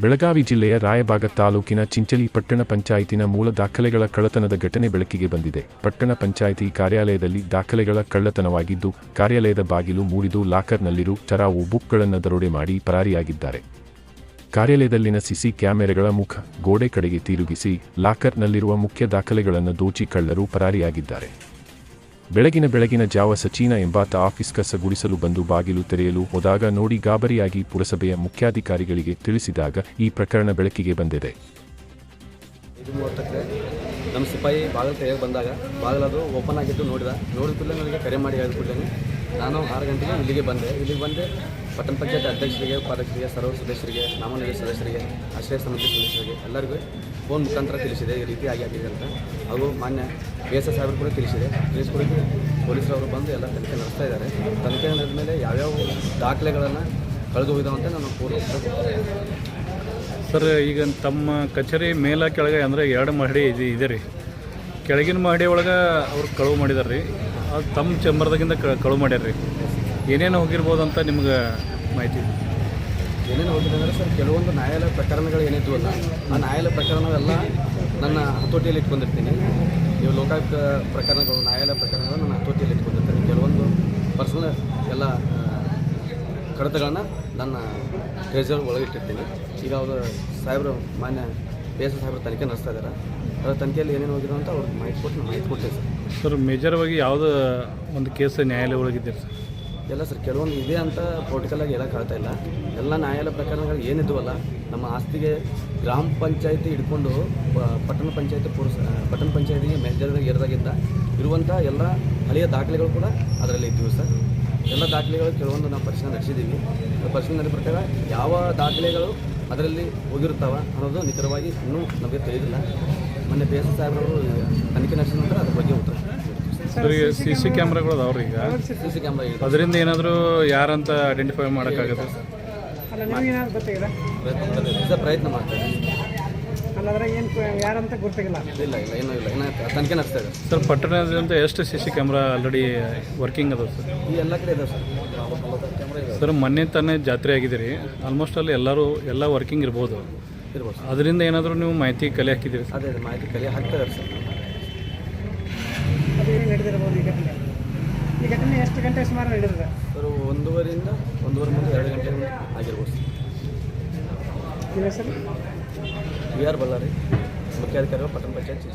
ಬೆಳಗಾವಿ ಜಿಲ್ಲೆಯ ರಾಯಬಾಗ ತಾಲೂಕಿನ ಚಿಂಚಲಿ ಪಟ್ಟಣ ಪಂಚಾಯಿತಿನ ಮೂಲ ದಾಖಲೆಗಳ ಕಳ್ಳತನದ ಘಟನೆ ಬೆಳಕಿಗೆ ಬಂದಿದೆ. ಪಟ್ಟಣ ಪಂಚಾಯಿತಿ ಕಾರ್ಯಾಲಯದಲ್ಲಿ ದಾಖಲೆಗಳ ಕಳ್ಳತನವಾಗಿದ್ದು, ಕಾರ್ಯಾಲಯದ ಬಾಗಿಲು ಮೂಡಿದು ಲಾಕರ್ನಲ್ಲಿರು ಚರಾವು ಬುಕ್ಗಳನ್ನು ದರೋಡೆ ಮಾಡಿ ಪರಾರಿಯಾಗಿದ್ದಾರೆ. ಕಾರ್ಯಾಲಯದಲ್ಲಿನ ಸಿಸಿ ಕ್ಯಾಮೆರೆಗಳ ಮುಖ ಗೋಡೆ ಕಡೆಗೆ ತಿರುಗಿಸಿ ಲಾಕರ್ನಲ್ಲಿರುವ ಮುಖ್ಯ ದಾಖಲೆಗಳನ್ನು ದೋಚಿ ಕಳ್ಳರು ಪರಾರಿಯಾಗಿದ್ದಾರೆ. ಬೆಳಗಿನ ಬೆಳಗಿನ ಜಾವ ಸಚಿನ ಎಂಬಾತ ಆಫೀಸ್ ಕಸ ಗುಡಿಸಲು ಬಂದು ಬಾಗಿಲು ತೆರೆಯಲು ಹೋದಾಗ ನೋಡಿ ಗಾಬರಿಯಾಗಿ ಪುರಸಭೆಯ ಮುಖ್ಯಾಧಿಕಾರಿಗಳಿಗೆ ತಿಳಿಸಿದಾಗ ಈ ಪ್ರಕರಣ ಬೆಳಕಿಗೆ ಬಂದಿದೆ. ನಮ್ಮ ಸಿಪಾಯಿ ಬಾಗಿಲು ತೆರೆಯಲು ಬಂದಾಗ ಬಾಗಿಲದು ಓಪನ್ ಆಗಿದ್ದು ನೋಡಿದ. ನೋಡಿದ ಕೂಡಲೇ ನನಗೆ ಕರೆ ಮಾಡಿ ಹೇಳಿಕೊಟ್ಟೇನೆ ನಾನು ಆರು ಗಂಟೆಗೆ ಇಲ್ಲಿಗೆ ಬಂದೆ. ಇಲ್ಲಿಗೆ ಬಂದೆ. ಪಟ್ಟಣ ಪಂಚಾಯತ್ ಅಧ್ಯಕ್ಷರಿಗೆ, ಉಪಾಧ್ಯಕ್ಷರಿಗೆ, ಸರ್ವ ಸದಸ್ಯರಿಗೆ ನಾಮನಿಧಿ ಸದಸ್ಯರಿಗೆ, ಆಶ್ರಯ ಸಮಿತಿ ಸದಸ್ಯರಿಗೆ ಎಲ್ಲರಿಗೂ ಫೋನ್ ಮುಖಾಂತರ ತಿಳಿಸಿದೆ. ಈ ರೀತಿ ಆಗಿ ಆಗಿದೆ ಅಂತ ಹಾಗೂ ಮಾನ್ಯ ಬಿ ಎಸ್ ಎಸ್ ಸಾಹೇಬರು ಕೂಡ ತಿಳಿಸಿದೆ. ತಿಳಿಸ್ಕೊಡಿದ್ದು ಪೊಲೀಸರವರು ಬಂದು ಎಲ್ಲ ತನಿಖೆ ನಡೆಸ್ತಾ ಇದ್ದಾರೆ. ತನಿಖೆ ನಡೆದ ಮೇಲೆ ಯಾವ್ಯಾವ ದಾಖಲೆಗಳನ್ನು ಕಳೆದು ಹೋಗಿದಾವೆ ಅಂತ ನಾನು ಪೂರ್ವ ಸರ್, ಈಗ ತಮ್ಮ ಕಚೇರಿ ಮೇಲ ಕೆಳಗೆ ಅಂದರೆ ಎರಡು ಮಹಡಿ ಇದೆ ಇದೆ ರೀ. ಕೆಳಗಿನ ಮಹಡಿ ಒಳಗೆ ಅವ್ರು ಕಳುವು ಮಾಡಿದಾರೆ ರೀ ಅದು ತಮ್ಮ ಚೆಂಬರ್ದಾಗಿಂದ ಕಳುವು ಮಾಡ್ಯಾರ ಏನೇನು ಹೋಗಿರ್ಬೋದು ಅಂತ ನಿಮ್ಗೆ ಮಾಹಿತಿ? ಏನೇನು ಹೋಗಿದೆ ಅಂದರೆ ಸರ್ ಕೆಲವೊಂದು ನ್ಯಾಯಾಲಯ ಪ್ರಕರಣಗಳು ಏನಿದ್ವಲ್ಲ ಆ ನ್ಯಾಯಾಲಯ ಪ್ರಕರಣವೆಲ್ಲ ನನ್ನ ಹತೋಟಿಯಲ್ಲಿ ಇಟ್ಕೊಂಡಿರ್ತೀನಿ. ನೀವು ಲೋಕಾಯುಕ್ತ ಪ್ರಕರಣಗಳು ನ್ಯಾಯಾಲಯ ಪ್ರಕರಣಗಳು ನನ್ನ ಹತೋಟಿಯಲ್ಲಿ ಇಟ್ಕೊಂಡಿರ್ತೀನಿ. ಕೆಲವೊಂದು ಪರ್ಸನಲ್ ಎಲ್ಲ ಕಡತಗಳನ್ನು ನನ್ನ ಟ್ರೆಜರ್ ಒಳಗಿಟ್ಟಿರ್ತೀನಿ. ಈಗ ಅವರು ಸಾಹೇಬರು ಮಾನ್ಯ ಪಿ ಎಸ್ ಸಾಹೇಬರು ತನಿಖೆ ನಡೆಸ್ತಾ ಇದ್ದಾರೆ ಅದರ ತನಿಖೆಯಲ್ಲಿ ಏನೇನು ಹೋಗಿರೋ ಅಂತ ಅವ್ರಿಗೆ ಮಾಹಿತಿ ಕೊಟ್ಟು ಮಾಹಿತಿ ಕೊಟ್ಟಿದ್ದೆ ಸರ್. ಸರ್ ಮೇಜರ್ವಾಗಿ ಯಾವುದು ಒಂದು ಕೇಸ್ ನ್ಯಾಯಾಲಯ ಒಳಗಿದ್ದೀರಿ ಸರ್? ಎಲ್ಲ ಸರ್, ಕೆಲವೊಂದು ಇದೆ ಅಂತ ಪೊಲಿಟಿಕಲಾಗಿ ಆಗ್ತಾ ಇಲ್ಲ. ಎಲ್ಲ ನ್ಯಾಯಾಲಯ ಪ್ರಕರಣಗಳು ಏನಿದ್ವಲ್ಲ, ನಮ್ಮ ಆಸ್ತಿಗೆ ಗ್ರಾಮ ಪಂಚಾಯತಿ ಹಿಡ್ಕೊಂಡು ಪಟ್ಟಣ ಪಂಚಾಯತಿ ಪುರಸ ಪಟ್ಟಣ ಪಂಚಾಯತಿಗೆ ಮೇಜರ್ ಏರಿದಾಗಿಂದ ಇರುವಂಥ ಎಲ್ಲ ಹಳೆಯ ದಾಖಲೆಗಳು ಕೂಡ ಅದರಲ್ಲಿ ಇದ್ದೀವಿ ಸರ್. ಎಲ್ಲ ದಾಖಲೆಗಳು ಕೆಲವೊಂದು ನಾವು ಪರಿಶೀಲನೆ ನಡೆಸಿದ್ದೀವಿ. ಪರಿಶೀಲನೆ ಪ್ರಕಾರ ಯಾವ ದಾಖಲೆಗಳು ಅದರಲ್ಲಿ ಹೋಗಿರ್ತಾವ ಅನ್ನೋದು ನಿಖರವಾಗಿ ಇನ್ನೂ ನಮಗೆ ತಿಳಿದಿಲ್ಲ. ಮೊನ್ನೆ ಪಿ ಎಸ್ ಸಾಹೇಬ್ರವರು ತನಿಖೆ ನಡೆಸಿದ ನಂತರ ಅದ್ರ ಬಗ್ಗೆ ಉತ್ತರ. ಸರ್ ಈಗ ಸಿ ಸಿ ಕ್ಯಾಮ್ರಾಗಳು ಅದಾವ್ರಿ ಈಗ? ಸಿ ಸಿ ಕ್ಯಾಮ್ರಾ ಇದೆ. ಅದರಿಂದ ಏನಾದರೂ ಯಾರಂತ ಐಡೆಂಟಿಫೈ ಮಾಡೋಕ್ಕಾಗುತ್ತೆ? ಸರ್ ಅಲ್ಲ ನಿಮಗೇನಾದ್ರು ಗೊತ್ತಾಗಿದೆ? ಪ್ರಯತ್ನ ಮಾಡ್ತೇವೆ ಪ್ರಯತ್ನ ಮಾಡ್ತಾರೆ ಅಲ್ಲ ಅದ್ರಾಗ ಏನು ಯಾರಂತ ಗೊತ್ತಾಗಿಲ್ಲ. ಇಲ್ಲ ಇಲ್ಲ ಏನೂ ಇಲ್ಲ. ಏನೋ ತನಿಖೆ ನಡೆಸ್ತಾ ಇದೆ. ಸರ್ ಪಟ್ಟಣದಿಂದ ಎಷ್ಟು C C camera already working ಅದಾವೆ ಸರ್? ಈ ಎಲ್ಲ ಕಡೆ ಇದೆ ಸರ್. ಕ್ಯಾಮ್ರಾ ಇದೆ ಸರ್ ಮೊನ್ನೆ ತಾನೇ ಜಾತ್ರೆ ಆಗಿದೆ ರೀ ಆಲ್ಮೋಸ್ಟ್ ಅಲ್ಲಿ ಎಲ್ಲರೂ ಎಲ್ಲ ವರ್ಕಿಂಗ್ ಇರ್ಬೋದು. ಇರ್ಬೋದು ಅದರಿಂದ ಏನಾದರೂ ನೀವು ಮಾಹಿತಿ ಕಲೆ ಹಾಕಿದ್ದೀರಿ ಸರ್? ಅದೇ ಮಾಹಿತಿ ಕಲೆ ಹಾಕ್ತಾ ಇದ್ದಾರೆ ಸರ್ ಅದು ಏನು ನಡೆದಿರ್ಬೋದು ಈ ಘಟನೆ ಈ ಘಟನೆ ಎಷ್ಟು ಗಂಟೆ ಸುಮಾರು ನಡೆದಿದೆ ಸರ್ ಒಂದೂವರೆಯಿಂದ ಒಂದೂವರೆ ಮುಂದೆ ಎರಡು ಗಂಟೆ ಆಗಿರ್ಬೋದು ಸರ್. ವಿ ಆರ್ ಬಳ್ಳಾರಿ ಮುಖ್ಯಾಧಿಕಾರಿಗಳು ಪಟ್ಟಣ ಪಂಚಾಯತ್